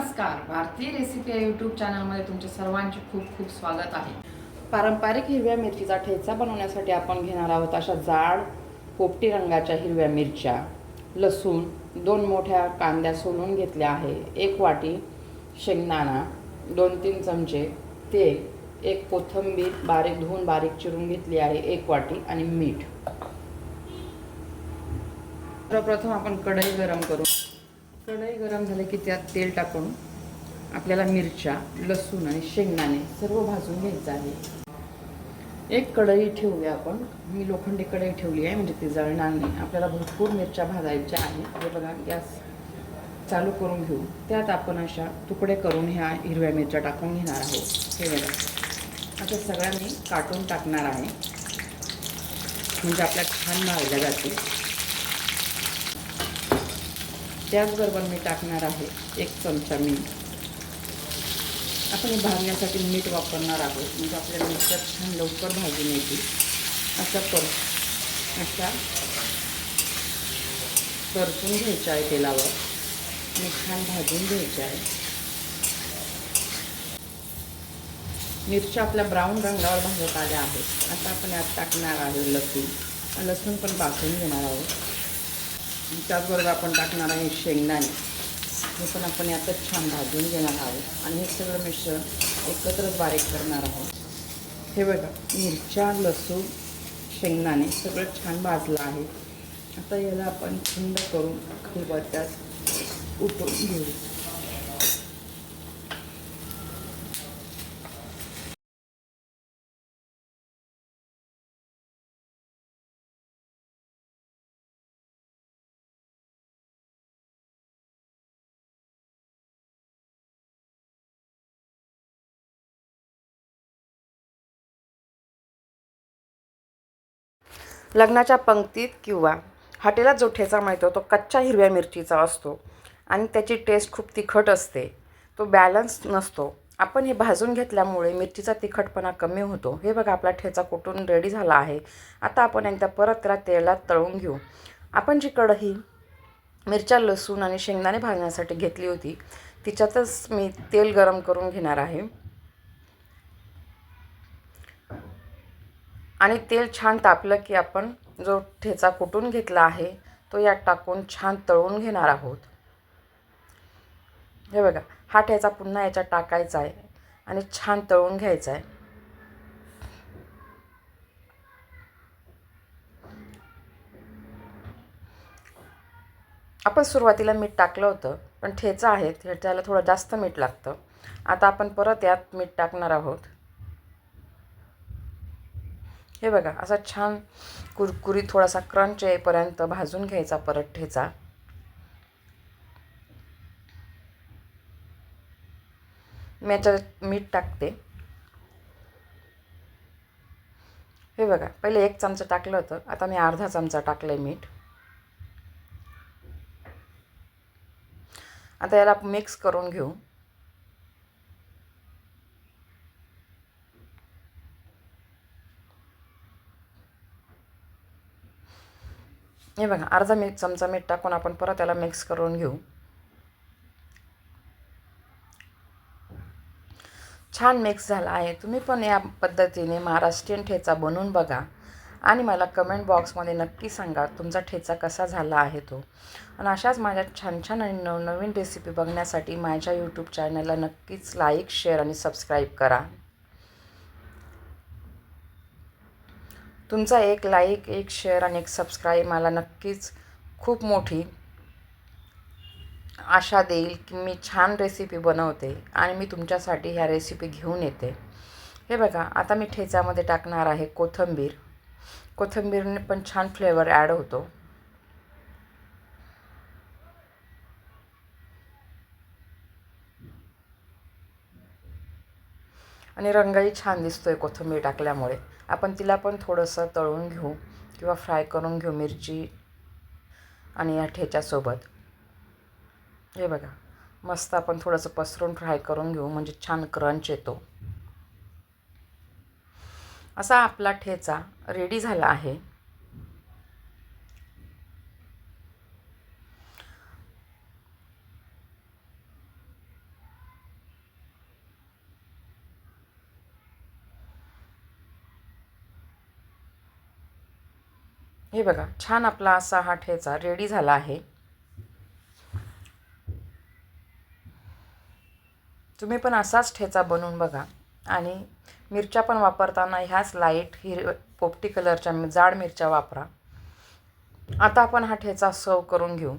नमस्कार. भारतीय रेसिपी या यूट्यूब चॅनलमध्ये तुमचे सर्वांचे खूप खूप स्वागत आहे. पारंपरिक हिरव्या मिरचीचा ठेचा बनवण्यासाठी आपण घेणार आहोत अशा जाड पोपटी रंगाच्या हिरव्या मिरच्या. लसूण दोन मोठ्या कांद्या सोलून घेतल्या आहे. एक वाटी शेंगदाणा दोन तीन चमचे तेल एक कोथिंबीर बारीक धुवून बारीक चिरून घेतली आहे एक वाटी आणि मीठ. सर्वप्रथम आपण कढई गरम करू. कढई गरम झाली की त्यात तेल टाकून आपल्याला मिरच्या लसूण आणि शेंगदाणे सर्व भाजून घ्यायचं आहे. एक कढई ठेवूया आपण. मी लोखंडी कढई ठेवली आहे म्हणजे ती जळणार नाही. आपल्याला भरपूर मिरच्या भाजायच्या आहे हे बघा गॅस चालू करून घेऊ. त्यात आपण अशा तुकडे करून ह्या हिरव्या मिरच्या टाकून घेणार आहोत. हे बघा. आता सगळ्या मी काटून टाकणार आहे. म्हणजे आपल्या छान भाजल्या जातील. त्याचबरोबर मी टाकणार आहे एक चमचा मीठ. आपण भाजण्यासाठी मीठ वापरणार आहोत. म्हणजे आपल्या मिरच्या छान लवकर भाजून येतील असं पर अशा परतून घ्यायचं आहे तेलावर. आणि छान भाजून घ्यायचं आहे. मिरच्या आपल्या ब्राऊन रंगावर भाजत आल्या आहेत. आता आपण यात टाकणार आहे लसूण. लसूण पण भाजून घेणार आहोत. त्याचबरोबर आपण टाकणार आहे शेंगदाणे. हे पण आपण यातच छान भाजून घेणार आहोत. आणि हे सगळं मिश्रण एकत्रच बारीक करणार आहोत. हे बघा मिरच्या लसूण शेंगदाणे सगळं छान भाजलं आहे. आता याला आपण थंड करून खलबत्त्यात उकळून घेऊ. लग्नाच्या पंक्तीत किंवा हॉटेलात जो ठेचा मिळतो तो कच्च्या हिरव्या मिरचीचा असतो आणि त्याची टेस्ट खूप तिखट असते. तो बॅलन्स नसतो. आपण हे भाजून घेतल्यामुळे मिरचीचा तिखटपणा कमी होतो. हे बघा आपला ठेचा कुठून रेडी झाला आहे. आता आपण एकदा परत त्याला तेलात तळून घेऊ. आपण जी कढई मिरच्या लसूण आणि शेंगदाणे भाजण्यासाठी घेतली होती तिच्यातच मी तेल गरम करून घेणार आहे. आणि तेल छान तापलं की आपण जो ठेचा कुटून घेतला आहे तो यात टाकून छान तळून घेणार आहोत. हे बघा हा ठेचा पुन्हा याच्यात टाकायचा आहे आणि छान तळून घ्यायचा आहे. आपण सुरुवातीला मीठ टाकलं होतं पण ठेचा आहे ठेच्याला थोडं जास्त मीठ लागतं. आता आपण परत यात मीठ टाकणार आहोत. हे बघा असा छान कुरकुरीत थोडासा क्रंच येईपर्यंत भाजून घ्यायचा परत ठेचा. मी याच्यात मीठ टाकते. हे बघा पहिले एक चमचा टाकलं होतं आता मी अर्धा चमचा टाकलं आहे मीठ. आता याला मिक्स करून घेऊ. हे बघा अर्धा मी चमचा मीठ टाकून आपण परत त्याला मिक्स करून घेऊ. छान मिक्स झाला आहे. तुम्ही पण या पद्धतीने महाराष्ट्रीयन ठेचा बनवून बघा. आणि मला कमेंट बॉक्समध्ये नक्की सांगा तुमचा ठेचा कसा झाला आहे तो. आणि अशाच माझ्या छान छान आणि नवनवीन रेसिपी बघण्यासाठी माझ्या यूट्यूब चॅनलला नक्कीच लाईक शेअर आणि सबस्क्राईब करा. तुमचा एक लाईक एक शेअर आणि एक सबस्क्राईब मला नक्कीच खूप मोठी आशा देईल की मी छान रेसिपी बनवते आणि मी तुमच्यासाठी ह्या रेसिपी घेऊन येते. हे बघा आता मी ठेचामध्ये टाकणार आहे कोथिंबीर. कोथिंबीरने पण छान फ्लेवर ॲड होतो. आणि रंगही छान दिसतोय कोथिंबीर टाकल्यामुळे. आपण तिला पण थोडंसं तळून घेऊ किंवा फ्राय करून घेऊ मिरची आणि या ठेच्यासोबत. हे बघा मस्त आपण थोडंसं पसरून फ्राय करून घेऊ म्हणजे छान क्रंच येतो. असा आपला ठेचा रेडी झाला आहे. हे बघा छान आपला असा हा ठेचा रेडी झाला आहे. तुम्ही पण असाच ठेचा बनवून बघा. आणि मिरच्या पण वापरताना ह्याच लाइट हिर पोपटी कलरच्या जाड मिरच्या वापरा. आता आपण हा ठेचा सर्व करून घेऊ.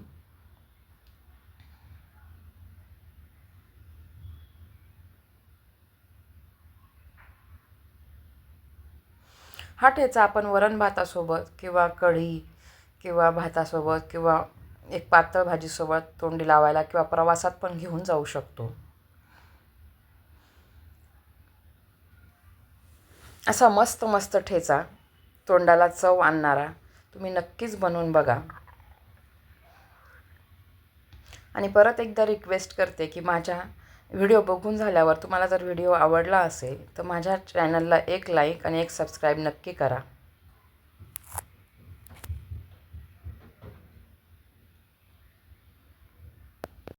हा ठेचा आपण वरण भातासोबत किंवा कढी किंवा भातासोबत किंवा एक पातळ भाजीसोबत तोंडी लावायला किंवा प्रवासात पण घेऊन जाऊ शकतो. असा मस्त मस्त ठेचा तोंडाला चव आणणारा तुम्ही नक्कीच बनवून बघा. आणि परत एकदा रिक्वेस्ट करते की माझ्या व्हिडिओ बघून झाल्यावर तुम्हाला जर व्हिडिओ आवडला असेल तर माझ्या चॅनलला एक लाईक आणि एक सबस्क्राईब नक्की करा.